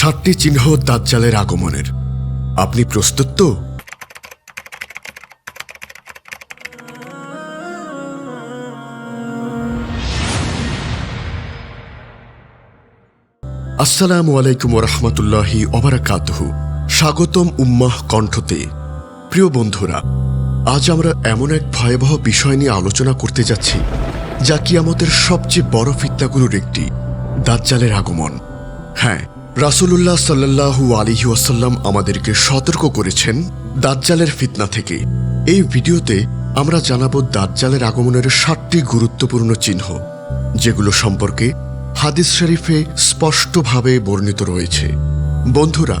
সাতটি চিহ্ন দাজ্জালের আগমনের। আপনি প্রস্তুত তো? আসসালামু আলাইকুম রহমতুল্লাহি অবরাকাতহু স্বাগতম উম্মাহ কণ্ঠতে। প্রিয় বন্ধুরা, আজ আমরা এমন এক ভয়াবহ বিষয় নিয়ে আলোচনা করতে যাচ্ছি, যা কিয়ামতের সবচেয়ে বড় ফিতনাগুলোর একটি দাজ্জালের আগমন। হ্যাঁ রাসূলুল্লাহ সাল্লাল্লাহু আলাইহি ওয়াসাল্লাম আমাদেরকে সতর্ক করেছেন দাজ্জালের ফিতনা থেকে। এই ভিডিওতে আমরা জানাব দাজ্জালের আগমনের সাতটি গুরুত্বপূর্ণ চিহ্ন, যেগুলো সম্পর্কে হাদিস শরীফে স্পষ্টভাবে বর্ণিত রয়েছে। বন্ধুরা,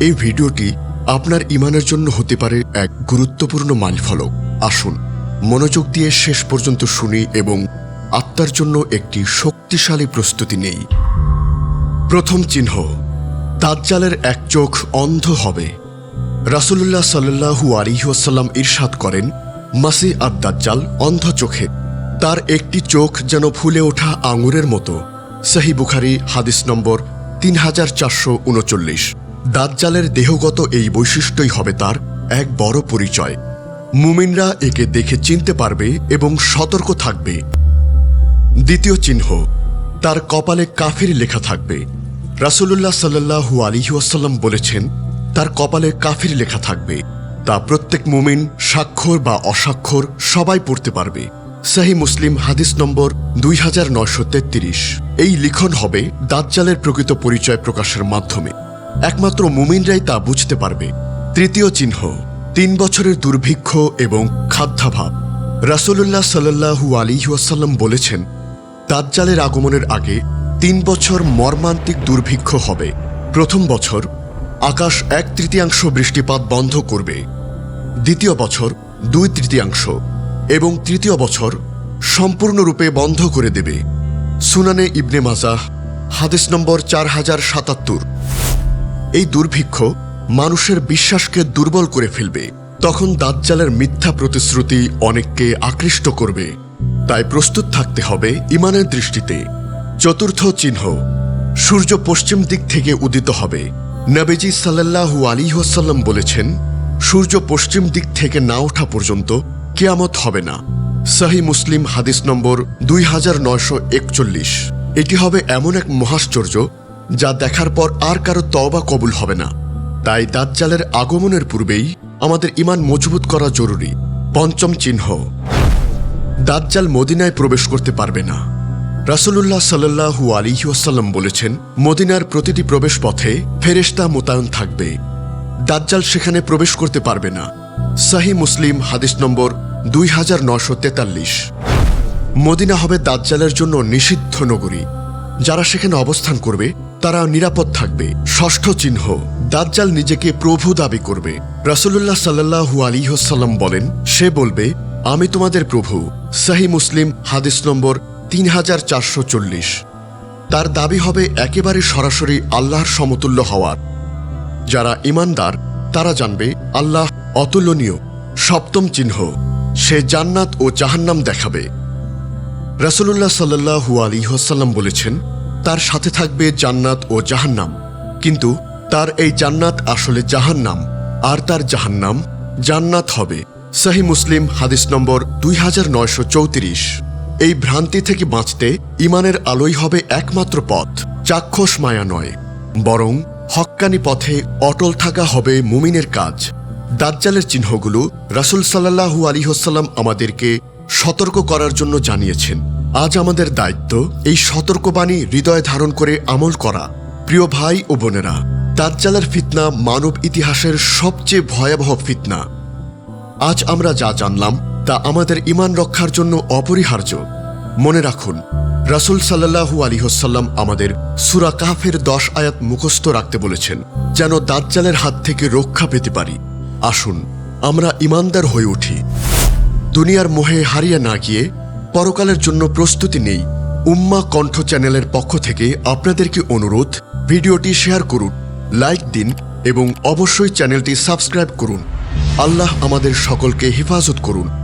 এই ভিডিওটি আপনার ইমানের জন্য হতে পারে এক গুরুত্বপূর্ণ মাইলফলক। আসুন, মনোযোগ দিয়ে শেষ পর্যন্ত শুনি এবং আত্মার জন্য একটি শক্তিশালী প্রস্তুতি নেই। প্রথম চিহ্ন, দাজ্জালের এক চোখ অন্ধ হবে। রাসূলুল্লাহ সাল্লাল্লাহু আলাইহি ওয়াসাল্লাম ইরশাদ করেন মাসি আদ দাজ্জাল অন্ধ চোখে। তার একটি চোখ যেন ফুলে ওঠা আঙুরের মতো। সহি বুখারি, হাদিস নম্বর তিন হাজার চারশো উনচল্লিশ। দাজ্জালের দেহগত এই বৈশিষ্ট্যই হবে তার এক বড় পরিচয়। মুমিনরা একে দেখে চিনতে পারবে এবং সতর্ক থাকবে। দ্বিতীয় চিহ্ন, তার কপালে কাফির লেখা থাকবে। রাসূলুল্লাহ সাল্লাল্লাহু আলাইহি ওয়াসাল্লাম বলেছেন, তার কপালে কাফির লেখা থাকবে। তা প্রত্যেক মুমিন স্বাক্ষর বা অস্বাক্ষর সবাই পড়তে পারবে। সাহি মুসলিম হাদিস নম্বর দুই নয়শো তেত্রিশ। এই লিখন হবে দাজ্জালের প্রকৃত পরিচয় প্রকাশের মাধ্যমে। একমাত্র মুমিনরাই তা বুঝতে পারবে। তৃতীয় চিহ্ন, তিন বছরের দুর্ভিক্ষ এবং খাদ্যাভাব। রাসূলুল্লাহ সাল্লাল্লাহু আলাইহি ওয়াসাল্লাম বলেছেন, দাজ্জালের আগমনের আগে তিন বছর মর্মান্তিক দুর্ভিক্ষ হবে। প্রথম বছর, আকাশ এক তৃতীয়াংশ বৃষ্টিপাত বন্ধ করবে। দ্বিতীয় বছর, দুই তৃতীয়াংশ। এবং তৃতীয় বছর, সম্পূর্ণরূপে বন্ধ করে দেবে। সুনানে ইবনে মাজাহ, হাদিস নম্বর চার হাজার সাতাত্তর। এই দুর্ভিক্ষ মানুষের বিশ্বাসকে দুর্বল করে ফেলবে। তখন দাজ্জালের মিথ্যা প্রতিশ্রুতি অনেককে আকৃষ্ট করবে। তাই প্রস্তুত থাকতে হবে ইমানের দৃষ্টিতে। চতুর্থ চিহ্ন। সূর্য পশ্চিম দিক থেকে উদিত হবে। নবীজি সাল্লাল্লাহু আলিহাসাল্লাম বলেছেন, সূর্য পশ্চিম দিক থেকে না ওঠা পর্যন্ত কেয়ামত হবে না। সাহি মুসলিম হাদিস নম্বর দুই হাজার নয়শো একচল্লিশ। এটি হবে এমন এক মহাশ্চর্য যা দেখার পর আর কারও তওবা কবুল হবে না। তাই দাজ্জালের আগমনের পূর্বেই আমাদের ইমান মজবুত করা জরুরি। পঞ্চম চিহ্ন। দাজ্জাল মদিনায় প্রবেশ করতে পারবে না। রাসূলুল্লাহ সাল্লাল্লাহু আলাইহি ওয়াসাল্লাম বলেছেন, মদিনার প্রতিটি প্রবেশ পথে ফেরেশতা মোতায়েন থাকবে। দাজ্জাল সেখানে প্রবেশ করতে পারবে না। সাহি মুসলিম, হাদিস নম্বর দুই হাজার নশো তেতাল্লিশ। মদিনা হবে দাজ্জালের জন্য নিষিদ্ধ নগরী। যারা সেখানে অবস্থান করবে, তারা নিরাপদ থাকবে। ষষ্ঠ চিহ্ন, দাজ্জাল নিজেকে প্রভু দাবি করবে। রাসূলুল্লাহ সাল্লাল্লাহু আলাইহি ওয়াসাল্লাম বলেন, সে বলবে, আমি তোমাদের প্রভু। সাহি মুসলিম, হাদিস নম্বর তিন হাজার চারশো চল্লিশ। তার দাবি হবে একেবারে সরাসরি আল্লাহর সমতুল্য হওয়ার যারা ইমানদার তারা জানবে আল্লাহ অতুলনীয়, সপ্তম চিহ্ন। সে জান্নাত ও জাহান্নাম দেখাবে। রাসূলুল্লাহ সাল্লাহু আলী হাসাল্লাম বলেছেন, তার সাথে থাকবে জান্নাত ও জাহান্নাম। কিন্তু তার এই জান্নাত আসলে জাহান্নাম, আর তার জাহান্নাম জান্নাত হবে। সাহি মুসলিম, হাদিস নম্বর দুই হাজার নয়শো চৌত্রিশ। এই ভ্রান্তি থেকে বাঁচতে ইমানের আলোই হবে একমাত্র পথ, চাক্ষুষ মায়া নয়। বরং হক্কানি পথে অটল থাকা হবে মুমিনের কাজ। দাজ্জালের চিহ্নগুলো রাসূল সাল্লাহু আলী হোসাল্লাম আমাদেরকে সতর্ক করার জন্য জানিয়েছেন। আজ আমাদের দায়িত্ব এই সতর্কবাণী হৃদয় ধারণ করে আমল করা। প্রিয় ভাই ও বোনেরা, দাজ্জালের ফিতনা মানব ইতিহাসের সবচেয়ে ভয়াবহ ফিতনা। আজ আমরা যা জানলাম তা আমাদের ইমান রক্ষার জন্য অপরিহার্য। মনে রাখুন, রাসূল সাল্লাহু আলী হোসাল্লাম আমাদের সুরা কাফের দশ আয়াত মুখস্থ রাখতে বলেছেন, যেন দাজ্জালের হাত থেকে রক্ষা পেতে পারি। আসুন, আমরা ইমানদার হয়ে উঠি। দুনিয়ার মোহে হারিয়ে না গিয়ে পরকালের জন্য প্রস্তুতি নেই। উম্মা কণ্ঠ চ্যানেলের পক্ষ থেকে আপনাদেরকে অনুরোধ, ভিডিওটি শেয়ার করুন, লাইক দিন এবং অবশ্যই চ্যানেলটি সাবস্ক্রাইব করুন। আল্লাহ আমাদের সকলকে হেফাজত করুন।